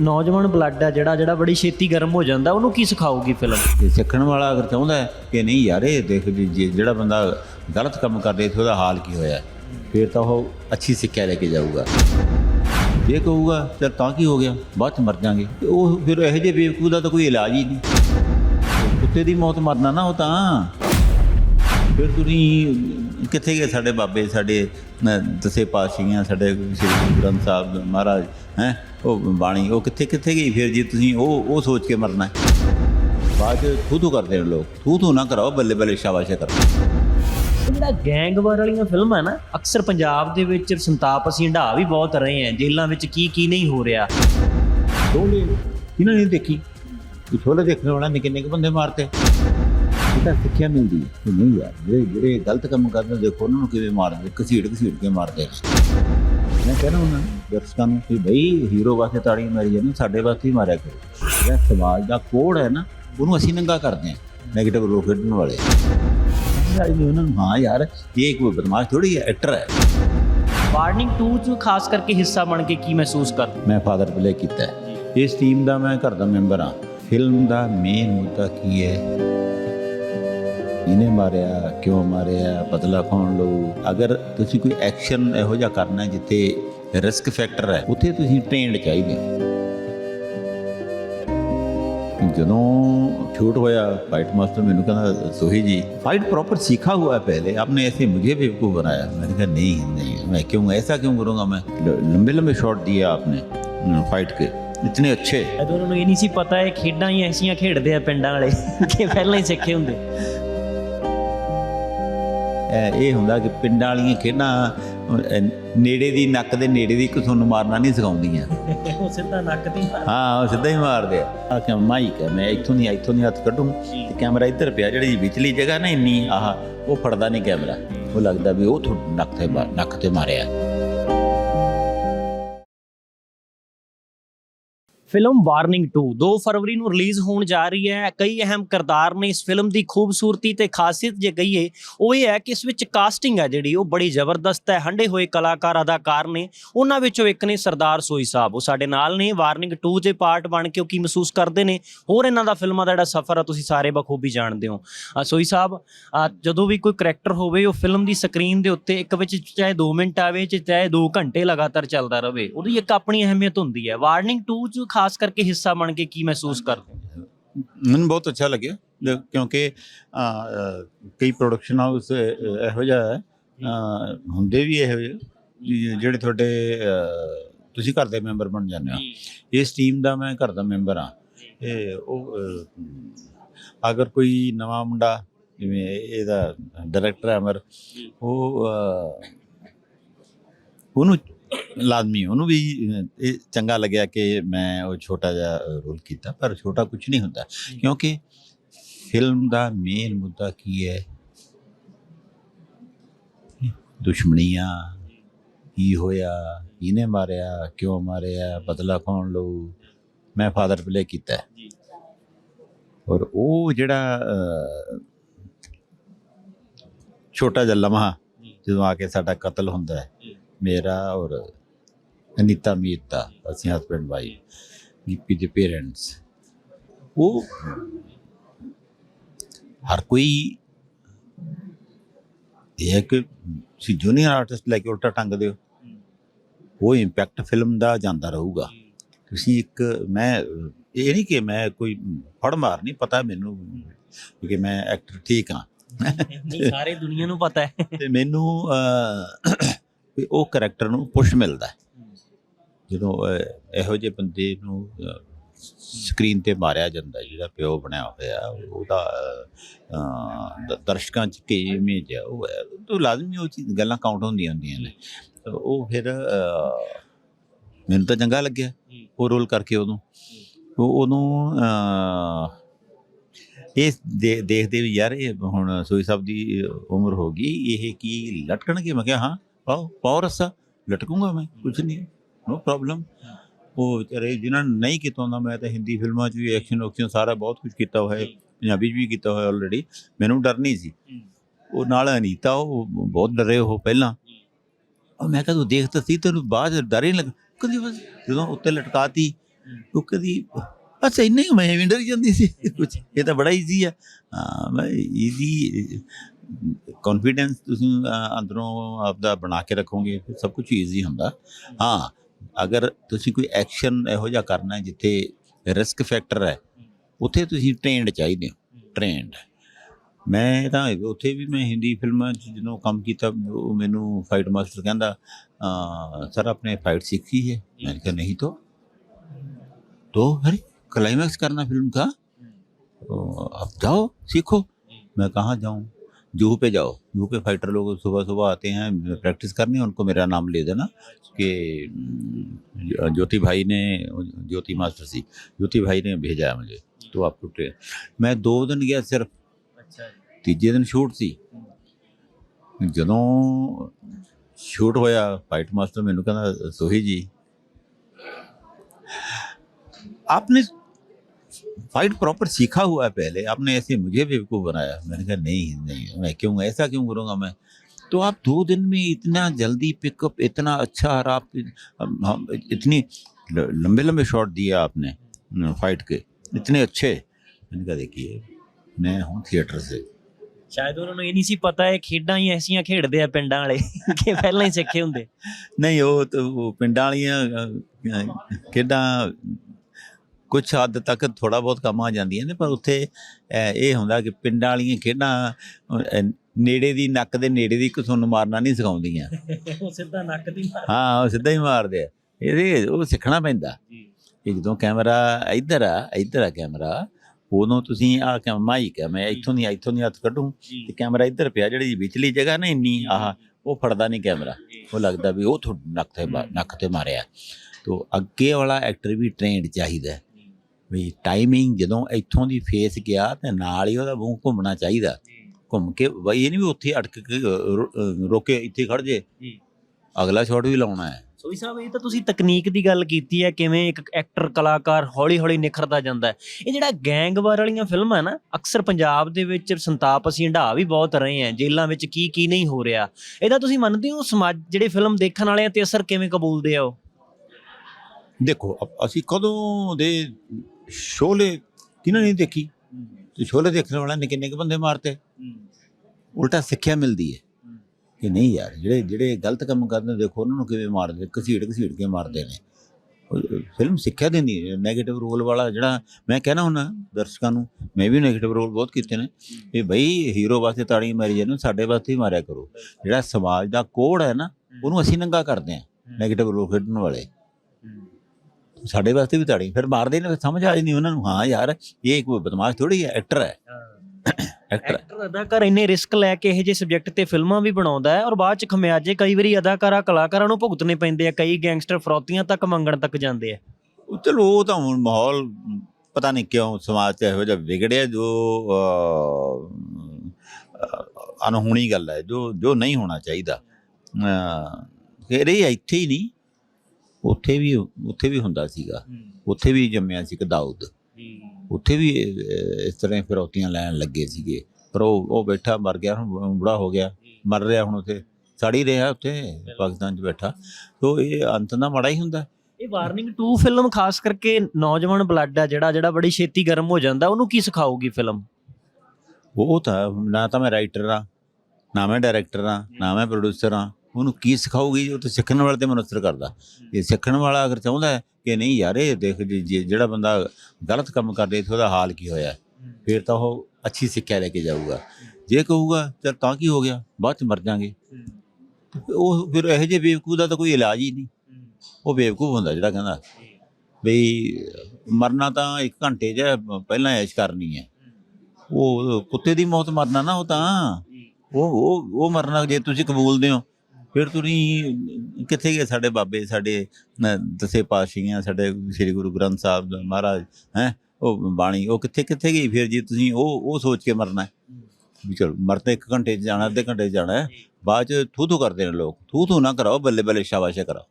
ਨੌਜਵਾਨ ਬਲੱਡ ਆ ਜਿਹੜਾ ਜਿਹੜਾ ਬੜੀ ਛੇਤੀ ਗਰਮ ਹੋ ਜਾਂਦਾ, ਉਹਨੂੰ ਕੀ ਸਿਖਾਊਗੀ ਫਿਲਮ ਤੇ ਸਿੱਖਣ ਵਾਲਾ ਅਗਰ ਚਾਹੁੰਦਾ ਹੈ ਕਿ ਨਹੀਂ ਯਾਰ, ਇਹ ਦੇਖ ਜੀ ਜੇ ਜਿਹੜਾ ਬੰਦਾ ਗਲਤ ਕੰਮ ਕਰਦੇ ਤੇ ਉਹਦਾ ਹਾਲ ਕੀ ਹੋਇਆ? ਫਿਰ ਤਾਂ ਉਹ ਅੱਛੀ ਸਿੱਖਿਆ ਲੈ ਕੇ ਜਾਊਗਾ। ਜੇ ਕਹੂਗਾ, ਚਲ ਤਾਂ ਕੀ ਹੋ ਗਿਆ? ਬਾਅਦ ਚ ਮਰ ਜਾਾਂਗੇ। ਉਹ ਫਿਰ ਇਹੋ ਜਿਹੇ ਬੇਵਕੂਫ ਦਾ ਤਾਂ ਕੋਈ ਇਲਾਜ ਹੀ ਨਹੀਂ। ਕੁੱਤੇ ਦੀ ਮੌਤ ਮਰਨਾ ਨਾ ਉਹ ਤਾਂ। ਫਿਰ ਤੁਸੀਂ ਕਿੱਥੇ ਗਏ ਸਾਡੇ ਬਾਬੇ ਸਾਡੇ ਦਸੇ ਪਾਤਸ਼ਾਹੀਆਂ ਸਾਡੇ ਸ੍ਰੀ ਗੁਰੂ ਗ੍ਰੰਥ ਸਾਹਿਬ ਮਹਾਰਾਜ ਹੈ? ਉਹ ਬਾਣੀ ਉਹ ਕਿੱਥੇ ਕਿੱਥੇ ਗਈ? ਫਿਰ ਜੇ ਤੁਸੀਂ ਉਹ ਉਹ ਸੋਚ ਕੇ ਮਰਨਾ ਹੈ। ਬਾਅਦ ਥੂ ਥੂ ਕਰਦੇ ਨੇ ਲੋਕ। ਥੂ ਥੂ ਨਾ ਕਰਾਓ ਬੱਲੇ ਬੱਲੇ ਸ਼ਾਬਾਸ਼ ਕਰੋ। ਜਿਹੜਾ ਗੈਂਗਵਾਰ ਵਾਲੀਆਂ ਫਿਲਮਾਂ ਨਾ ਅਕਸਰ ਪੰਜਾਬ ਦੇ ਵਿੱਚ ਸੰਤਾਪ ਅਸੀਂ ਹੰਢਾ ਵੀ ਬਹੁਤ ਰਹੇ ਹਾਂ ਜੇਲ੍ਹਾਂ ਵਿੱਚ ਕੀ ਕੀ ਨਹੀਂ ਹੋ ਰਿਹਾ। ਛੋਲੇ ਕਿਹਨਾਂ ਨੇ ਦੇਖੀ? ਕਿ ਛੋਲੇ ਦੇਖਣ ਵਾਲਾ ਨਿੱਕੇ ਨਿੱਕੇ ਬੰਦੇ ਮਾਰਤੇ। ਤਾਂ ਸਿੱਖਿਆ ਮਿਲਦੀ ਹੈ। ਕਿ ਨਹੀਂ ਯਾਰ ਜਿਹੜੇ ਜਿਹੜੇ ਗਲਤ ਕੰਮ ਕਰਦੇ ਦੇਖੋ ਉਹਨਾਂ ਨੂੰ ਕਿਵੇਂ ਮਾਰਦੇ ਘਸੀੜ ਘਸੀੜ ਕੇ ਮਾਰਦੇ ਮੈਂ ਕਹਿੰਦਾ ਉਹਨਾਂ ਦਰਸ਼ਕਾਂ ਨੂੰ ਕਿ ਬਈ ਹੀਰੋ ਵਾਸਤੇ ਤਾੜੀਆਂ ਮਾਰੀ ਜਾਂਦੇ ਸਾਡੇ ਵਾਸਤੇ ਹੀ ਮਾਰਿਆ ਕਰੋ। ਜਿਹੜਾ ਸਮਾਜ ਦਾ ਕੋਡ ਹੈ ਨਾ ਉਹਨੂੰ ਅਸੀਂ ਨੰਗਾ ਕਰਦੇ ਹਾਂ 네ਗੇਟਿਵ ਰੋਲ ਖੇਡਣ ਵਾਲੇ। ਯਾਰ ਇਹ ਉਹਨਾਂ ਨੂੰ ਹਾਂ ਯਾਰ ਇਹ ਕੋਈ ਬਦਮਾਸ਼ ਥੋੜੀ ਹੈ ਐਕਟਰ ਹੈ। ਵਾਰਨਿੰਗ 2 ਚ ਖਾਸ ਕਰਕੇ ਹਿੱਸਾ ਬਣ ਕੇ ਕੀ ਮਹਿਸੂਸ ਕਰਦੇ ਮੈਂ ਫਾਦਰ ਪਲੇ ਕੀਤਾ। ਇਸ ਟੀਮ ਦਾ ਮੈਂ ਘਰ ਦਾ ਮੈਂਬਰ ਹਾਂ। ਫਿਲਮ ਦਾ ਮੇਨ ਮੁੱਦਾ ਕੀ ਹੈ? ਇਹਨੇ ਮਾਰਿਆ ਕਿਉਂ ਮਾਰਿਆ ਬਦਲਾ ਕੌਣ ਲਊ ਅਗਰ ਤੁਸੀਂ ਕੋਈ ਐਕਸ਼ਨ ਇਹੋ ਜਿਹਾ ਕਰਨਾ ਹੈ ਜਿੱਥੇ ਰਿਸਕ ਫੈਕਟਰ ਹੈ ਉੱਥੇ ਤੁਸੀਂ ਟ੍ਰੇਨਡ ਚਾਹੀਦੇ ਹੋ। ਜਦੋਂ छूट होया फाइट मास्टर मैंने कहा सोही जी फाइट प्रॉपर सीखा हुआ है पहले आपने ऐसे मुझे बेवकूफ़ बनाया मैंने कहा नहीं नहीं मैं क्यों ऐसा क्यों करूँगा मैं ल- लंबे लंबे शॉट दिए आपने फाइट के इतने अच्छे ਜਦੋਂ ਉਹਨਾਂ ਨੂੰ ਇਹ ਨਹੀਂ ਸੀ ਪਤਾ ਇਹ ਖੇਡਾਂ ਹੀ ਐਸੀਆਂ ਖੇਡਦੇ ਆ ਪਿੰਡਾਂ ਵਾਲੇ ਕਿ ਪਹਿਲਾਂ ਹੀ ਸਿੱਖੇ ਹੁੰਦੇ ਇਹ ਹੁੰਦਾ ਕਿ ਪਿੰਡਾਂ ਵਾਲੀਆਂ ਖੇਡਾਂ ਨੇੜੇ ਦੀ ਨੱਕ ਦੇ ਨੇੜੇ ਦੀ ਕਿਸੇ ਨੂੰ ਮਾਰਨਾ ਨਹੀਂ ਸਿਖਾਉਂਦੀਆਂ। ਉਹ ਸਿੱਧਾ ਨੱਕ ਦੀ ਹਾਂ ਉਹ ਸਿੱਧਾ ਹੀ ਮਾਰਦੇ ਆ। ਆ ਕਿ ਮਾਈਕ ਹੈ ਮੈਂ ਇੱਥੋਂ ਦੀ ਇੱਥੋਂ ਦੀ ਹੱਥ ਕੱਢੂੰ ਤੇ ਕੈਮਰਾ ਇੱਧਰ ਪਿਆ ਜਿਹੜੀ ਵਿਚਲੀ ਜਗ੍ਹਾ ਨਾ ਇੰਨੀ ਆਹ ਉਹ ਫੜਦਾ ਨਹੀਂ ਕੈਮਰਾ ਉਹ ਲੱਗਦਾ ਵੀ ਉਹ ਨੱਕ ਤੇ ਮਾਰ- ਨੱਕ ਤੇ ਮਾਰਿਆ। ਫਿਲਮ ਵਾਰਨਿੰਗ 2 2 ਫਰਵਰੀ ਨੂੰ ਰਿਲੀਜ਼ ਹੋਣ ਜਾ ਰਹੀ ਹੈ। ਕਈ ਅਹਿਮ ਕਿਰਦਾਰ ਨੇ ਇਸ ਫਿਲਮ ਦੀ ਖੂਬਸੂਰਤੀ ਤੇ ਖਾਸੀਅਤ ਜੇ ਕਹੀਏ, ਉਹ ਇਹ ਹੈ ਕਿ ਇਸ ਵਿੱਚ ਕਾਸਟਿੰਗ ਹੈ ਜਿਹੜੀ, ਉਹ ਬੜੀ ਜ਼ਬਰਦਸਤ ਹੈ। ਹੰਡੇ ਹੋਏ ਕਲਾਕਾਰ, ਅਦਾਕਾਰ ਨੇ, ਉਹਨਾਂ ਵਿੱਚੋਂ ਇੱਕ ਨੇ ਸਰਦਾਰ ਸੋਈ ਸਾਹਿਬ। ਉਹ ਸਾਡੇ ਨਾਲ ਨੇ ਵਾਰਨਿੰਗ 2 ਦੇ ਪਾਰਟ ਬਣ ਕੇ ਉਹ ਕੀ ਮਹਿਸੂਸ ਕਰਦੇ ਨੇ, ਹੋਰ ਇਹਨਾਂ ਦਾ ਫਿਲਮਾਂ ਦਾ ਜਿਹੜਾ ਸਫ਼ਰ ਆ, ਤੁਸੀਂ ਸਾਰੇ ਬਖੂਬੀ ਜਾਣਦੇ ਹੋ। ਸੋਈ ਸਾਹਿਬ ਜਦੋਂ ਵੀ ਕੋਈ ਕਰੈਕਟਰ ਹੋਵੇ, ਉਹ ਫਿਲਮ ਦੀ ਸਕਰੀਨ ਦੇ ਉੱਤੇ ਇੱਕ ਵਿੱਚ ਚਾਹੇ 2 ਮਿੰਟ ਆਵੇ, ਚਾਹੇ 2 ਘੰਟੇ ਲਗਾਤਾਰ ਚੱਲਦਾ ਰਹੇ, ਉਹਦੀ ਇੱਕ ਆਪਣੀ ਅਹਿਮੀਅਤ ਹੁੰਦੀ ਹੈ। ਵਾਰਨਿੰਗ 2 ਚ ਖਾਸ ਕਰਕੇ ਹਿੱਸਾ ਬਣ ਕੇ ਕੀ ਮਹਿਸੂਸ ਕਰਦੇ? ਮੈਨੂੰ ਬਹੁਤ ਅੱਛਾ ਲੱਗਿਆ ਕਿਉਂਕਿ ਕਈ ਪ੍ਰੋਡਕਸ਼ਨ ਹਾਊਸ ਇਹੋ ਜਿਹਾ ਹੈ ਹੁੰਦੇ ਵੀ ਇਹੋ ਜਿਹੇ ਜਿਹੜੇ ਤੁਹਾਡੇ ਤੁਸੀਂ ਘਰ ਦੇ ਮੈਂਬਰ ਬਣ ਜਾਂਦੇ ਹੋ। ਇਸ ਟੀਮ ਦਾ ਮੈਂ ਘਰ ਦਾ ਮੈਂਬਰ ਹਾਂ। ਇਹ ਉਹ ਅਗਰ ਕੋਈ ਨਵਾਂ ਮੁੰਡਾ ਜਿਵੇਂ ਇਹਦਾ ਡਾਇਰੈਕਟਰ ਹੈ ਅਮਰ ਉਹ ਉਹਨੂੰ ਲਾਜ਼ਮੀ ਉਹਨੂੰ ਵੀ ਇਹ ਚੰਗਾ ਲੱਗਿਆ ਕਿ ਮੈਂ ਉਹ ਛੋਟਾ ਜਿਹਾ ਰੋਲ ਕੀਤਾ ਪਰ ਛੋਟਾ ਕੁਝ ਨਹੀਂ ਹੁੰਦਾ। ਕਿਉਂਕਿ ਫਿਲਮ ਦਾ ਮੇਨ ਮੁੱਦਾ ਕੀ ਹੈ? ਦੁਸ਼ਮਣੀਆਂ। ਕੀ ਹੋਇਆ? ਇਹਨੇ ਮਾਰਿਆ? ਕਿਉਂ ਮਾਰਿਆ? ਬਦਲਾ ਕੌਣ ਲਊ? ਮੈਂ ਫਾਦਰ ਪਲੇ ਕੀਤਾ। ਔਰ ਉਹ ਜਿਹੜਾ ਛੋਟਾ ਜਿਹਾ ਲਮਹਾ। ਜਦੋਂ ਆ ਕੇ ਸਾਡਾ ਕਤਲ ਹੁੰਦਾ ਹੈ। ਔਰ ਅਨੀਤਾ ਮੀਤ ਦਾ ਅਸੀਂ ਹਸਬੈਂਡ ਵਾਈਫ ਗਿੱਪੀ ਦੇ ਪੇਰੈਂਟਸ ਉਹ ਹਰ ਕੋਈ ਇਹ ਹੈ ਕਿ ਤੁਸੀਂ ਜੂਨੀਅਰ ਆਰਟਿਸਟ ਲੈ ਕੇ ਉਲਟਾ ਟੰਗਦੇ ਹੋ। ਉਹ ਇੰਪੈਕਟ ਫਿਲਮ ਦਾ ਜਾਂਦਾ ਰਹੂਗਾ। ਤੁਸੀਂ ਇੱਕ ਮੈਂ ਇਹ ਨਹੀਂ ਕਿ ਮੈਂ ਕੋਈ ਫੜ ਮਾਰ ਨਹੀਂ ਪਤਾ ਮੈਨੂੰ ਕਿ ਮੈਂ ਐਕਟਰ ਠੀਕ ਹਾਂ। ਨਹੀਂ ਸਾਰੇ ਦੁਨੀਆ ਨੂੰ ਪਤਾ ਹੈ। ਤੇ ਮੈਨੂੰ ਵੀ ਉਹ ਕਰੈਕਟਰ ਨੂੰ ਪੁਸ਼ ਮਿਲਦਾ ਹੈ। ਜਦੋਂ ਇਹੋ ਜਿਹੇ ਬੰਦੇ ਨੂੰ ਸਕਰੀਨ ਤੇ ਮਾਰਿਆ ਜਾਂਦਾ ਜਿਹੜਾ ਪਿਓ ਬਣਿਆ ਹੋਇਆ ਉਹਦਾ ਦਰਸ਼ਕਾਂ 'ਚ ਕੀ ਇਮੇਜ ਹੈ ਉਹ ਹੈ, ਉਹ ਲਾਜ਼ਮੀ ਉਹ ਚੀਜ਼ ਗੱਲਾਂ ਕਾਊਂਟ ਹੁੰਦੀਆਂ ਹੁੰਦੀਆਂ ਨੇ। ਉਹ ਫਿਰ ਮੈਨੂੰ ਤਾਂ ਚੰਗਾ ਲੱਗਿਆ ਉਹ ਰੋਲ ਕਰਕੇ ਉਦੋਂ ਉਹ ਉਹਨੂੰ ਇਹ ਦੇ- ਦੇਖਦੇ ਵੀ ਯਾਰ ਇਹ ਹੁਣ ਸੋਈ ਸਾਹਿਬ ਦੀ ਉਮਰ ਹੋ ਗਈ ਇਹ ਕੀ ਲਟਕਣਗੇ? ਮੈਂ ਕਿਹਾ ਹਾਂ। ਪਾਓ ਪਾਓ ਰੱਸਾ ਲਟਕੂੰਗਾ ਮੈਂ ਕੁਝ ਨਹੀਂ ਨੋ ਪ੍ਰੋਬਲਮ ਉਹ ਵਿਚਾਰੇ ਜਿਨ੍ਹਾਂ ਨੇ ਨਹੀਂ ਕੀਤਾ ਹੁੰਦਾ ਮੈਂ ਤਾਂ ਹਿੰਦੀ ਫਿਲਮਾਂ 'ਚ ਵੀ ਐਕਸ਼ਨ ਐਕਸ਼ਨ ਸਾਰਾ ਬਹੁਤ ਕੁਝ ਕੀਤਾ ਹੋਇਆ ਹੈ ਪੰਜਾਬੀ 'ਚ ਵੀ ਕੀਤਾ ਹੋਇਆ ਆਲਰੇਡੀ ਮੈਨੂੰ ਡਰ ਨਹੀਂ ਸੀ ਉਹ ਨਾਲ ਅਨੀਤਾ ਉਹ ਬਹੁਤ ਡਰੇ ਉਹ ਪਹਿਲਾਂ ਉਹ ਮੈਂ ਕਿਹਾ ਤੂੰ ਦੇਖ ਤਾਂ ਸੀ ਤੈਨੂੰ ਬਾਅਦ ਡਰ ਹੀ ਨਹੀਂ ਲੱਗ ਕਦੀ ਬਸ ਜਦੋਂ ਉੱਤੇ ਲਟਕਾਤੀ ਉਹ ਕਦੀ ਅੱਛਾ ਇੰਨਾ ਹੀ ਮੈਂ ਵੀ ਡਰ ਜਾਂਦੀ ਸੀ ਕੁਝ ਇਹ ਤਾਂ ਬੜਾ ਈਜ਼ੀ ਆ ਹਾਂ ਮੈਂ ਈਜ਼ੀ ਕੌਨਫੀਡੈਂਸ ਤੁਸੀਂ ਅਹ, ਅੰਦਰੋਂ ਆਪਦਾ ਬਣਾ ਕੇ ਰੱਖੋਗੇ ਫਿਰ ਸਭ ਕੁਝ ਈਜ਼ੀ ਹੁੰਦਾ ਹਾਂ ਅਗਰ ਤੁਸੀਂ ਕੋਈ ਐਕਸ਼ਨ ਇਹੋ ਜਿਹਾ ਕਰਨਾ ਹੈ ਜਿੱਥੇ ਰਿਸਕ ਫੈਕਟਰ ਹੈ ਉੱਥੇ ਤੁਸੀਂ ਟ੍ਰੇਨਡ ਚਾਹੀਦੇ ਹੋ ਟ੍ਰੇਨਡ ਮੈਂ ਤਾਂ ਉੱਥੇ ਵੀ ਮੈਂ ਹਿੰਦੀ ਫਿਲਮਾਂ 'ਚ ਜਦੋਂ ਕੰਮ ਕੀਤਾ ਉਹ ਮੈਨੂੰ ਫਾਈਟ ਮਾਸਟਰ ਕਹਿੰਦਾ ਅਹ, ਸਰ ਆਪਨੇ फाइट सीखी है मैंने कहा नहीं तो तो अरे क्लाइमैक्स करना फिल्म का तो अब जाओ सीखो मैं कहाँ जाऊँ जूहू पे जाओ जूहू पे फाइटर लोग सुबह सुबह आते हैं प्रैक्टिस करने उनको मेरा नाम ले देना कि अम, ज्योति भाई ने ज्योति मास्टर सी ज्योति भाई ने भेजा है मुझे तो आपको ट्रेन मैं दो दिन गया सिर्फ ਅੱਛਾ ਤੀਜੇ ਦਿਨ ਸ਼ੂਟ ਸੀ ਜਦੋਂ ਸ਼ੂਟ ਹੋਇਆ ਫਾਈਟ ਮਾਸਟਰ ਮੈਨੂੰ ਕਹਿੰਦਾ ਸੋਹੀ ਜੀ आपने फाइट प्रॉपर सीखा हुआ है पहले आपने ऐसे मुझे बेवकूफ़ बनाया मैंने कहा नहीं नहीं मैं क्यों ऐसा क्यों करूँगा मैं तो आप दो दिन में इतना जल्दी पिकअप इतना अच्छा और आप हम हम- इतनी ल- लंबे लंबे शॉट दिए आपने फाइट के इतने अच्छे मैंने कहा देखिए मैं हूँ थिएटर से ਸ਼ਾਇਦ ਉਹਨਾਂ ਨੂੰ ਇਹ ਨਹੀਂ ਸੀ ਪਤਾ ਇਹ ਖੇਡਾਂ ਹੀ ਐਸੀਆਂ ਖੇਡਦੇ ਆ ਪਿੰਡਾਂ ਵਾਲੇ ਕਿ ਪਹਿਲਾਂ ਹੀ ਸਿੱਖੇ ਹੁੰਦੇ ਨਹੀਂ ਉਹ ਤਾਂ ਉਹ ਪਿੰਡਾਂ ਵਾਲੀਆਂ ਅ, ਅ, ਖੇਡਾਂ ਕੁਝ ਹੱਦ ਤੱਕ ਥੋੜਾ ਬਹੁਤ ਕੰਮ ਆ ਜਾਂਦੀਆਂ ਨੇ ਪਰ ਉੱਥੇ ਇਹ ਹੁੰਦਾ ਕਿ ਪਿੰਡਾਂ ਵਾਲੀਆਂ ਖੇਡਾਂ ਨੇੜੇ ਦੀ ਨੱਕ ਦੇ ਨੇੜੇ ਦੀ ਕਿਸੇ ਨੂੰ ਮਾਰਨਾ ਨਹੀਂ ਸਿਖਾਉਂਦੀਆਂ। ਉਹ ਸਿੱਧਾ ਨੱਕ ਦੀ ਹਾਂ ਉਹ ਸਿੱਧਾ ਹੀ ਮਾਰਦੇ ਆ। ਇਹਦੇ ਉਹ ਸਿੱਖਣਾ ਪੈਂਦਾ। ਜੀ। ਕਿ ਜਦੋਂ ਕੈਮਰਾ ਇੱਧਰ ਆ ਇੱਧਰ ਆ ਕੈਮਰਾ ਉਦੋਂ ਤੁਸੀਂ ਆ ਕੈਮਰਾ ਹੀ ਕਿ ਮੈਂ ਇੱਥੋਂ ਦੀ ਇੱਥੋਂ ਦੀ ਹੱਥ ਕੱਢੂੰ ਤੇ ਕੈਮਰਾ ਇੱਧਰ ਪਿਆ ਜਿਹੜੀ ਵਿਚਲੀ ਜਗ੍ਹਾ ਨਾ ਇੰਨੀ ਆਹ ਉਹ ਫੜਦਾ ਨਹੀਂ ਕੈਮਰਾ। ਉਹ ਲੱਗਦਾ ਵੀ ਉਹ ਤੁਹਾਡੇ ਨੱਕ ਤੇ ਨੱਕ ਤੇ ਮਾਰਿਆ। ਤੋ ਅੱਗੇ ਵਾਲਾ ਐਕਟਰ ਵੀ ਟ੍ਰੇਨਡ ਚਾਹੀਦਾ। ਹੈ। ਵੀ ਟਾਈਮਿੰਗ ਜਦੋਂ ਇੱਥੋਂ ਦੀ ਫੇਸ ਗਿਆ ਤੇ ਨਾਲ ਹੀ ਉਹਦਾ ਮੂੰਹ ਘੁੰਮਣਾ ਚਾਹੀਦਾ। ਘੁੰਮ ਕੇ ਬਈ ਇਹ ਨਹੀਂ ਵੀ ਉੱਥੇ ਅਟਕ ਕੇ ਰੁਕ ਇੱਥੇ ਖੜ ਜੇ। ਅਗਲਾ ਸ਼ਾਟ ਵੀ ਲਾਉਣਾ ਹੈ। ਸੋਈ ਸਾਹਿਬ ਇਹ ਤਾਂ ਤੁਸੀਂ ਤਕਨੀਕ ਦੀ ਗੱਲ ਕੀਤੀ ਹੈ ਕਿਵੇਂ ਇੱਕ ਐਕਟਰ ਕਲਾਕਾਰ ਹੌਲੀ ਹੌਲੀ ਨਿਖਰਦਾ ਜਾਂਦਾ ਹੈ। ਇਹ ਜਿਹੜਾ ਗੈਂਗਵਾਰ ਵਾਲੀਆਂ ਫਿਲਮਾਂ ਨਾ ਅਕਸਰ ਪੰਜਾਬ ਦੇ ਵਿੱਚ ਸੰਤਾਪ ਅਸੀਂ ਹੰਢਾ ਵੀ ਬਹੁਤ ਰਹੇ ਹਾਂ ਜੇਲ੍ਹਾਂ ਵਿੱਚ ਕੀ ਕੀ ਨਹੀਂ ਹੋ ਰਿਹਾ। ਇਹਦਾ ਤੁਸੀਂ ਮੰਨਦੇ ਹੋ ਸਮਾਜ ਜਿਹੜੇ ਫਿਲਮ ਦੇਖਣ ਵਾਲਿਆਂ ਤੇ ਅਸਰ ਕਿਵੇਂ ਕਬੂਲਦੇ ਆ ਉਹ? ਦੇਖੋ ਅਸੀਂ ਕਦੋਂ ਦੇ ਸ਼ੋਲੇ ਕਿਹਨਾਂ ਨਹੀਂ ਦੇਖੀ? ਤੇ ਸ਼ੋਲੇ ਦੇਖਣ ਵਾਲਾ ਨਿੱਕੇ ਨਿੱਕੇ ਬੰਦੇ ਮਾਰਤੇ। ਉਲਟਾ ਸਿੱਖਿਆ ਮਿਲਦੀ ਹੈ। ਕਿ ਨਹੀਂ ਯਾਰ ਜਿਹੜੇ ਜਿਹੜੇ ਗਲਤ ਕੰਮ ਕਰਦੇ ਦੇਖੋ ਉਹਨਾਂ ਨੂੰ ਕਿਵੇਂ ਮਾਰਦੇ ਘਸੀੜ ਘਸੀੜ ਕੇ ਮਾਰਦੇ ਨੇ। ਫਿਲਮ ਸਿੱਖਿਆ ਦਿੰਦੀ ਹੈ 네ਗੇਟਿਵ ਰੋਲ ਵਾਲਾ ਜਿਹੜਾ ਮੈਂ ਕਹਿਣਾ ਹੁੰਦਾ ਦਰਸ਼ਕਾਂ ਨੂੰ ਮੈਂ ਵੀ 네ਗੇਟਿਵ ਰੋਲ ਬਹੁਤ ਕੀਤੇ ਨੇ ਵੀ ਬਈ ਹੀਰੋ ਵਾਸਤੇ ਤਾੜੀ ਮਾਰੀ ਜਾਂਦੇ ਸਾਡੇ ਵਾਸਤੇ ਹੀ ਮਾਰਿਆ ਕਰੋ। ਜਿਹੜਾ ਸਮਾਜ ਦਾ ਕੋੜ ਹੈ ਨਾ ਉਹਨੂੰ ਅਸੀਂ ਨੰਗਾ ਕਰਦੇ ਆ 네ਗੇਟਿਵ ਰੋਲ ਖੇਡਣ ਵਾਲੇ। ਸਾਡੇ ਵਾਸਤੇ ਵੀ ਤਾੜੀ ਫਿਰ ਮਾਰਦੇ ਨੇ ਫਿਰ ਸਮਝ ਆ ਜਾਂਦੀ ਉਹਨਾਂ ਨੂੰ ਹਾਂ ਯਾਰ ਇਹ ਕੋਈ ਬਦਮਾਸ਼ ਥੋੜੀ ਹੈ ਐਕਟਰ ਹੈ। ਐਕਟਰ ਐਕਟਰ ਅਦਾਕਾਰ ਇੰਨੇ ਰਿਸਕ ਲੈ ਕੇ ਇਹ ਜਿਹੇ ਸਬਜੈਕਟ ਤੇ ਫਿਲਮਾਂ ਵੀ ਬਣਾਉਂਦਾ ਹੈ ਔਰ ਬਾਅਦ ਚ ਖਮਿਆਜੇ ਕਈ ਵਾਰੀ ਅਦਾਕਾਰਾਂ ਕਲਾਕਾਰਾਂ ਨੂੰ ਭੁਗਤਣੇ ਪੈਂਦੇ ਆ ਕਈ ਗੈਂਗਸਟਰ ਫਰੌਤੀਆਂ ਤੱਕ ਮੰਗਣ ਤੱਕ ਜਾਂਦੇ ਆ। ਚਲੋ ਉਹ ਤਾਂ ਹੁਣ ਮਾਹੌਲ ਪਤਾ ਨਹੀਂ ਕਿਉਂ ਸਮਾਜ 'ਚ ਇਹੋ ਜਿਹਾ ਵਿਗੜਿਆ ਜੋ ਅਨਹੋਣੀ ਗੱਲ ਹੈ ਜੋ ਜੋ ਨਹੀਂ ਹੋਣਾ ਚਾਹੀਦਾ। ਫਿਰ ਇਹ ਇੱਥੇ ਹੀ ਨਹੀਂ। ਉੱਥੇ ਵੀ ਉੱਥੇ ਵੀ ਹੁੰਦਾ ਸੀਗਾ। ਉੱਥੇ ਵੀ ਜੰਮਿਆ ਸੀ ਕਿ ਦਾਊਦ। ਉੱਥੇ ਵੀ ਇਸ ਤਰ੍ਹਾਂ ਫਿਰੌਤੀਆਂ ਲੈਣ ਲੱਗੇ ਸੀਗੇ। ਪਰ ਉਹ ਉਹ ਬੈਠਾ ਮਰ ਗਿਆ ਹੁਣ ਬੁੜਾ ਹੋ ਗਿਆ। ਮਰ ਰਿਹਾ ਹੁਣ ਉੱਥੇ। ਸੜ ਹੀ ਰਿਹਾ ਉੱਥੇ ਪਾਕਿਸਤਾਨ 'ਚ ਬੈਠਾ। ਸੋ ਇਹ ਅੰਤ ਦਾ ਮਾੜਾ ਹੀ ਹੁੰਦਾ। ਇਹ ਵਾਰਨਿੰਗ 2 ਫਿਲਮ ਖਾਸ ਕਰਕੇ ਨੌਜਵਾਨ ਬਲੱਡ ਆ ਜਿਹੜਾ ਜਿਹੜਾ ਬੜੀ ਛੇਤੀ ਗਰਮ ਹੋ ਜਾਂਦਾ ਉਹਨੂੰ ਕੀ ਸਿਖਾਊਗੀ ਫਿਲਮ? ਉਹ ਤਾਂ ਨਾ ਤਾਂ ਮੈਂ ਰਾਈਟਰ ਆ ਨਾ ਮੈਂ ਡਾਇਰੈਕਟਰ ਆ ਨਾ ਮੈਂ ਪ੍ਰੋਡਿਊਸਰ ਆ। ਉਹਨੂੰ ਕੀ ਸਿਖਾਊਗੀ? ਉਹ ਤਾਂ ਸਿੱਖਣ ਵਾਲੇ ਤੇ ਮਨੁਸਰ ਕਰਦਾ। ਜੇ ਸਿੱਖਣ ਵਾਲਾ ਅਗਰ ਚਾਹੁੰਦਾ ਕਿ ਨਹੀਂ ਯਾਰ, ਇਹ ਦੇਖ ਜੀ- ਜੀ- ਜਿਹੜਾ ਬੰਦਾ ਗਲਤ ਕੰਮ ਕਰਦੇ ਤੇ ਉਹਦਾ ਹਾਲ ਕੀ ਹੋਇਆ? ਫਿਰ ਤਾਂ ਉਹ ਅੱਛੀ ਸਿੱਖਿਆ ਲੈ ਕੇ ਜਾਊਗਾ। ਜੇ ਕਹੂਗਾ, ਚਲ ਤਾਂ ਕੀ ਹੋ ਗਿਆ? ਬਾਅਦ ਚ ਮਰ ਜਾਾਂਗੇ। ਉਹ ਫਿਰ ਇਹੋ ਜਿਹੇ ਬੇਵਕੂਫ ਦਾ ਤਾਂ ਕੋਈ ਇਲਾਜ ਹੀ ਨਹੀਂ। ਉਹ ਬੇਵਕੂਫ ਹੁੰਦਾ ਜਿਹੜਾ ਕਹਿੰਦਾ ਬਈ ਮਰਨਾ ਤਾਂ 1 ਘੰਟੇ ਜਾਂ ਪਹਿਲਾਂ ਐਸ਼ ਕਰਨੀ ਹੈ। ਉਹ ਕੁੱਤੇ ਦੀ ਮੌਤ ਮਰਨਾ ਨਾ ਉਹ ਤਾਂ। ਉਹ ਉਹ ਉਹ ਮਰਨਾ ਜੇ ਤੁਸੀਂ ਕਬੂਲਦੇ ਹੋ। ਫਿਰ ਤੁਸੀਂ ਕਿੱਥੇ ਗਏ ਸਾਡੇ ਬਾਬੇ ਸਾਡੇ ਦਸੇ ਪਾਤਸ਼ਾਹੀਆਂ ਸਾਡੇ ਸ੍ਰੀ ਗੁਰੂ ਗ੍ਰੰਥ ਸਾਹਿਬ ਮਹਾਰਾਜ ਹੈ? ਉਹ ਬਾਣੀ ਉਹ ਕਿੱਥੇ ਕਿੱਥੇ ਗਈ? ਫਿਰ ਜੇ ਤੁਸੀਂ ਉਹ ਉਹ ਸੋਚ ਕੇ ਮਰਨਾ ਵੀ ਚਲ ਮਰਤੇ 1 ਘੰਟੇ 'ਚ ਜਾਣਾ ਅੱਧੇ ਘੰਟੇ 'ਚ ਜਾਣਾ ਬਾਅਦ ਚ ਥੂ ਥੂ ਕਰਦੇ ਨੇ ਲੋਕ। ਥੂ ਥੂ ਨਾ ਕਰਾਓ ਬੱਲੇ ਬੱਲੇ ਸ਼ਾਬਾਸ਼ ਕਰਾਓ।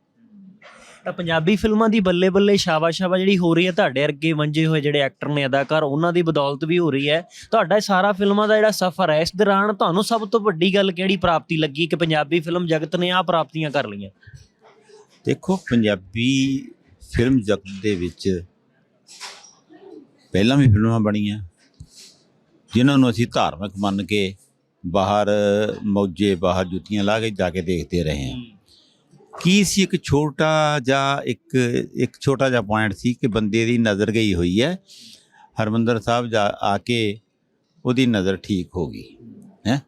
ਤਾਂ ਪੰਜਾਬੀ ਫਿਲਮਾਂ ਦੀ ਬੱਲੇ ਬੱਲੇ ਸ਼ਾਵਾ ਸ਼ਾਵਾ ਜਿਹੜੀ ਹੋ ਰਹੀ ਹੈ ਤੁਹਾਡੇ ਅੱਗੇ ਵੰਜੇ ਹੋਏ ਜਿਹੜੇ ਐਕਟਰ ਨੇ ਅਦਾਕਾਰ ਉਹਨਾਂ ਦੀ ਬਦੌਲਤ ਵੀ ਹੋ ਰਹੀ ਹੈ। ਤੁਹਾਡਾ ਇਹ ਸਾਰਾ ਫਿਲਮਾਂ ਦਾ ਜਿਹੜਾ ਸਫ਼ਰ ਹੈ ਇਸ ਦੌਰਾਨ ਤੁਹਾਨੂੰ ਸਭ ਤੋਂ ਵੱਡੀ ਗੱਲ ਕਿਹੜੀ ਪ੍ਰਾਪਤੀ ਲੱਗੀ? ਕਿ ਪੰਜਾਬੀ ਫਿਲਮ ਜਗਤ ਨੇ ਆਹ ਪ੍ਰਾਪਤੀਆਂ ਕਰ ਲਈਆਂ। ਦੇਖੋ ਪੰਜਾਬੀ ਫਿਲਮ ਜਗਤ ਦੇ ਵਿੱਚ ਪਹਿਲਾਂ ਵੀ ਫਿਲਮਾਂ ਬਣੀਆਂ ਜਿਨ੍ਹਾਂ ਨੂੰ ਅਸੀਂ ਧਾਰਮਿਕ ਮੰਨ ਕੇ ਬਾਹਰ ਮੌਜੇ ਬਾਹਰ ਜੁੱਤੀਆਂ ਲਾ ਕੇ ਜਾ ਕੇ ਦੇਖਦੇ ਰਹੇ ਹਾਂ। ਕੀ ਸੀ ਇੱਕ ਛੋਟਾ ਜਿਹਾ ਇੱਕ ਇੱਕ ਛੋਟਾ ਜਿਹਾ ਪੁਆਇੰਟ ਸੀ ਕਿ ਬੰਦੇ ਦੀ ਨਜ਼ਰ ਗਈ ਹੋਈ ਹੈ ਹਰਮੰਦਰ ਸਾਹਿਬ ਜਾ ਆ ਕੇ ਉਹਦੀ ਨਜ਼ਰ ਠੀਕ ਹੋ ਗਈ ਹੈ?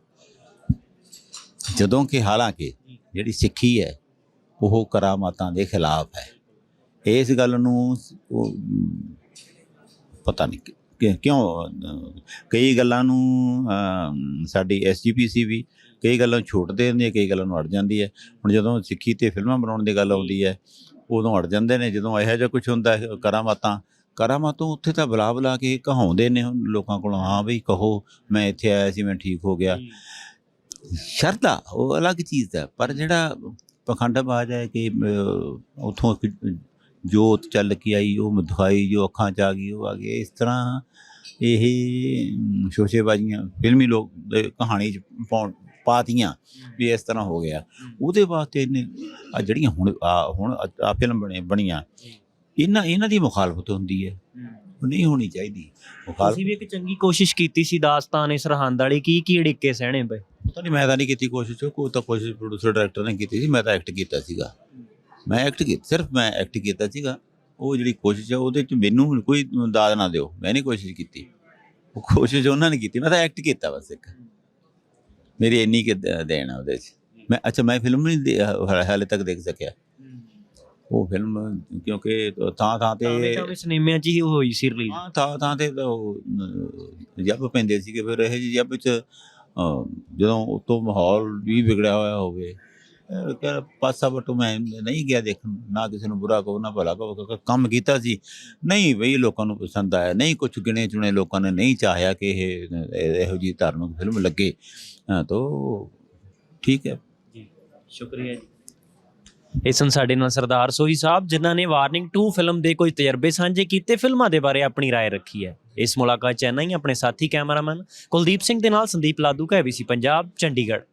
ਜਦੋਂ ਕਿ ਹਾਲਾਂਕਿ ਜਿਹੜੀ ਸਿੱਖੀ ਹੈ ਉਹ ਕਰਾਮਾਤਾਂ ਦੇ ਖਿਲਾਫ ਹੈ। ਇਸ ਗੱਲ ਨੂੰ ਉਹ, ਪਤਾ ਨਹੀਂ ਕਿਉਂ ਕਈ ਗੱਲਾਂ ਨੂੰ ਅ, ਸਾਡੀ ਐਸਜੀਪੀਸੀ ਵੀ ਕਈ ਗੱਲਾਂ ਨੂੰ ਛੋਟ ਦੇ ਦਿੰਦੀ ਹੈ ਕਈ ਗੱਲਾਂ ਨੂੰ ਅੜ ਜਾਂਦੀ ਹੈ। ਹੁਣ ਜਦੋਂ ਸਿੱਖੀ ਤੇ ਫਿਲਮਾਂ ਬਣਾਉਣ ਦੀ ਗੱਲ ਆਉਂਦੀ ਹੈ ਉਦੋਂ ਅੜ ਜਾਂਦੇ ਨੇ ਜਦੋਂ ਇਹੋ ਜਿਹਾ ਕੁਝ ਹੁੰਦਾ ਕਰਾਮਾਤਾਂ ਕਰਾਮਾਤੋਂ ਉੱਥੇ ਤਾਂ ਬੁਲਾ ਬੁਲਾ ਕੇ ਕਹਾਉਂਦੇ ਨੇ ਲੋਕਾਂ ਕੋਲੋਂ ਹਾਂ ਬਈ ਕਹੋ ਮੈਂ ਇੱਥੇ ਆਇਆ ਸੀ ਮੈਂ ਠੀਕ ਹੋ ਗਿਆ। ਸ਼ਰਧਾ ਉਹ ਅਲੱਗ ਚੀਜ਼ ਹੈ ਪਰ ਜਿਹੜਾ ਪਖੰਡਬਾਜ਼ ਹੈ ਕਿ ਉੱਥੋਂ ਜੋਤ ਚੱਲ ਕੇ ਆਈ ਉਹ ਦਿਖਾਈ ਜੋ ਅੱਖਾਂ 'ਚ ਆ ਗਈ ਉਹ ਆ ਗਈ ਇਸ ਤਰ੍ਹਾਂ ਇਹ ਸ਼ੋਸ਼ੇਬਾਜ਼ੀਆਂ ਫਿਲਮੀ ਲੋਕ ਕਹਾਣੀ 'ਚ ਪਾਉਣ ਪਾਤੀਆਂ ਵੀ ਇਸ ਤਰ੍ਹਾਂ ਹੋ ਗਿਆ। ਉਹਦੇ ਵਾਸਤੇ ਇਹਨੇ ਆ ਜਿਹੜੀਆਂ ਹੁਣ ਹੁਣ ਆ ਫਿਲਮ ਬਣੇ ਬਣੀਆਂ ਇਹਨਾਂ ਇਹਨਾਂ ਦੀ ਮੁਖਾਲਫਤ ਹੁੰਦੀ ਹੈ। ਨਹੀਂ ਹੋਣੀ ਚਾਹੀਦੀ। ਮੁਖਾਲਫਤ ਤੁਸੀਂ ਵੀ ਇੱਕ ਚੰਗੀ ਕੋਸ਼ਿਸ਼ ਕੀਤੀ ਸੀ ਦਾਸਤਾਨ ਇਸ ਸਰਹੰਦ ਵਾਲੀ ਕੀ ਕੀ ਅੜਿੱਕੇ ਸਹਿਣੇ ਪਏ? ਪਤਾ ਨਹੀਂ ਮੈਂ ਤਾਂ ਨਹੀਂ ਕੀਤੀ ਕੋਸ਼ਿਸ਼ ਕੋਈ ਤਾਂ ਕੋਸ਼ਿਸ਼ ਪ੍ਰੋਡਿਊਸਰ ਡਾਇਰੈਕਟਰ ਨੇ ਕੀਤੀ ਸੀ ਮੈਂ ਤਾਂ ਐਕਟ ਕੀਤਾ ਸੀਗਾ। ਮੈਂ ਐਕਟ ਕੀਤਾ ਸਿਰਫ ਮੈਂ ਐਕਟ ਕੀਤਾ ਸੀਗਾ। ਉਹ ਜਿਹੜੀ ਕੋਸ਼ਿਸ਼ ਹੈ ਉਹਦੇ ਚ ਮੈਨੂੰ ਕੋਈ ਦਾਦ ਨਾ ਦਿਓ। ਮੈਂ ਨਹੀਂ ਕੋਸ਼ਿਸ਼ ਕੀਤੀ। ਉਹ ਕੋਸ਼ਿਸ਼ ਉਹਨਾਂ ਨੇ ਕੀਤੀ ਮੈਂ ਤਾਂ ਐਕਟ ਕੀਤਾ ਬਸ ਇੱਕ। ਮੇਰੀ ਇੰਨੀ ਕਿ ਦੇਣ ਆ ਉਹਦੇ ਚ। ਮੈਂ ਅੱਛਾ ਮੈਂ ਫਿਲਮ ਨਹੀਂ ਹਾਲੇ ਤੱਕ ਦੇਖ ਸਕਿਆ। ਉਹ ਫਿਲਮ ਕਿਉਂਕਿ ਥਾਂ ਥਾਂ ਤਾਵੇਂ ਤੇ ਤਾਵੇਂ ਸਿਨੇਮਿਆਂ 'ਚ ਹੀ ਹੋਈ ਸੀ ਰਿਲੀਜ਼ ਹਾਂ ਥਾਂ ਥਾਂ ਤੇ ਤਾਂ ਉਹ ਅਹ, ਜੱਬ ਪੈਂਦੇ ਸੀਗੇ। ਫਿਰ ਇਹ ਜਿਹੀ ਜੱਬ ਚ ਜਦੋਂ ਉਤੋਂ ਮਾਹੌਲ ਵੀ ਵਿਗੜਿਆ ਹੋਇਆ ਹੋਵੇ ਕਹਿ ਪਾਸਾ ਬਟੂ ਮੈਂ ਨਹੀਂ ਗਿਆ ਦੇਖਣ ਨਾ ਕਿਸੇ ਨੂੰ ਬੁਰਾ ਕਹੋ ਨਾ ਭਲਾ ਕਹੋ ਕਿਉਂਕਿ ਕੰਮ ਕੀਤਾ ਸੀ ਨਹੀਂ ਬਈ ਲੋਕਾਂ ਨੂੰ ਪਸੰਦ ਆਇਆ ਨਹੀਂ ਕੁਝ ਗਿਣੇ ਚੁਣੇ ਲੋਕਾਂ ਨੇ ਨਹੀਂ ਚਾਹਿਆ ਕਿ ਇਹ ਇਹ- ਇਹੋ ਜੀ ਧਾਰਮਿਕ ਫਿਲਮ ਲੱਗੇ ਹਾਂ ਤਾਂ ਠੀਕ ਹੈ ਜੀ ਸ਼ੁਕਰੀਆ ਜੀ ਇਹ ਸਨ ਸਾਡੇ ਨਾਲ ਸਰਦਾਰ ਸੋਹੀ ਸਾਹਿਬ ਜਿਨ੍ਹਾਂ ਨੇ ਵਾਰਨਿੰਗ 2 ਫਿਲਮ ਦੇ ਕੋਈ ਤਜਰਬੇ ਸਾਂਝੇ ਕੀਤੇ ਫਿਲਮਾਂ ਦੇ ਬਾਰੇ ਆਪਣੀ رائے ਰੱਖੀ ਹੈ ਇਸ ਮੁਲਾਕਾਤ ਚੈਨਈ ਆਪਣੇ ਸਾਥੀ ਕੈਮਰਾਮੈਨ ਕੁਲਦੀਪ ਸਿੰਘ ਦੇ ਨਾਲ ਸੰਦੀਪ ਲਾਦੂ ਕਾ ABC ਪੰਜਾਬ ਚੰਡੀਗੜ੍ਹ